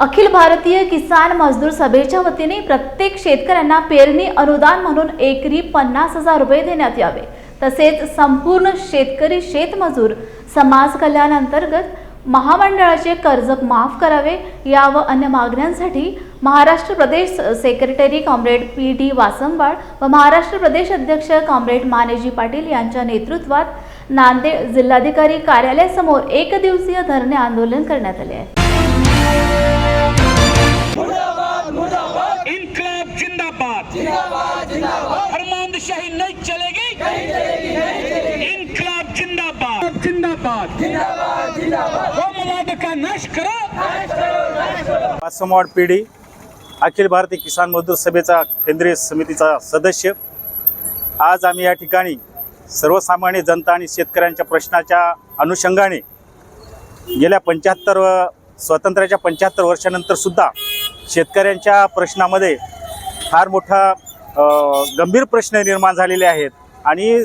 अखिल भारतीय किसान मजदूर सभेच्या वतीने प्रत्येक शेतकऱ्यांना पेरणी अनुदान म्हणून एकरी पन्नास हजार रुपये देण्यात यावे. तसेच संपूर्ण शेतकरी शेतमजूर समाज कल्याण अंतर्गत महामंडळाचे कर्ज माफ करावे या व अन्य मागण्यांसाठी महाराष्ट्र प्रदेश secretary comrade P D Vasambal व महाराष्ट्र प्रदेश अध्यक्ष कॉम्रेड मानेजी पाटील यांच्या नेतृत्वात नांदेड जिल्हाधिकारी कार्यालयासमोर एक दिवसीय धरणे आंदोलन करण्यात आले आहे. फरमानशाही नहीं चलेगी। इनकलाब जिंदाबाद। जिंदाबाद. कौमवाद का नाश करो। वासमवाड पिढी अखिल भारतीय किसान मजदूर सभेचा केंद्रीय समितीचा सदस्य. आज आम्ही या ठिकाणी सर्वसामान्य जनता आणि शेतकऱ्यांच्या प्रश्नाच्या अनुषंगाने गेल्या पंच्याहत्तर स्वातंत्र्याच्या पंच्याहत्तर वर्षानंतर सुद्धा शेतकऱ्यांच्या प्रश्नामध्ये फार मोठा गंभीर प्रश्न निर्माण झालेले आहेत. आणि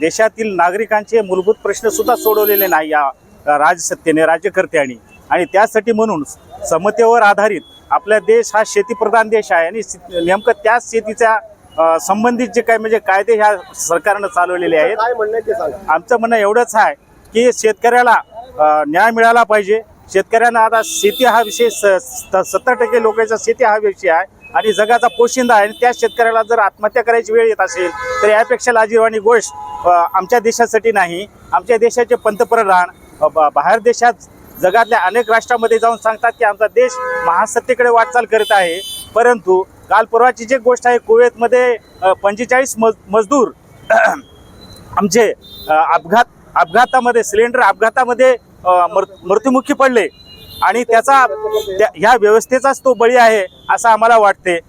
देशातील नागरिकांचे मूलभूत प्रश्नसुद्धा सोडवलेले नाही या राजसत्तेने राज्यकर्त्यांनी आणि त्यासाठी म्हणून समतेवर आधारित आपला देश हा शेतीप्रधान देश आहे. आणि नेमकं त्याच शेतीच्या संबंधित जे काही म्हणजे कायदे ह्या सरकारनं चालवलेले आहेत. काय आमचं म्हणणं एवढंच आहे की शेतकऱ्याला न्याय मिळाला पाहिजे. शेतकऱ्यांना आता शेती हा विषय सत्तर टक्के लोकांचा शेती हा विषय आहे. आणि जगाचा पोशिंदा आहे आणि त्या शेतकऱ्याला जर आत्महत्या करायची वेळ येत असेल तर यापेक्षा लाजीरवाणी गोष्ट आमच्या देशासाठी नाही. आमच्या देशाचे पंतप्रधान बाहेर देशात जगातल्या अनेक राष्ट्रामध्ये जाऊन सांगतात की आमचा देश महासत्तेकडे वाटचाल करत आहे. परंतु काल परवाची जी गोष्ट आहे कुवेतमध्ये पंचेचाळीस मज मजदूर आमचे अपघात अपघातामध्ये सिलेंडर अपघातामध्ये मृ- मृत्युमुखी पडले. आणि त्याचा त्या- ह्या व्यवस्थेचाच तो बळी आहे असं आम्हाला वाटते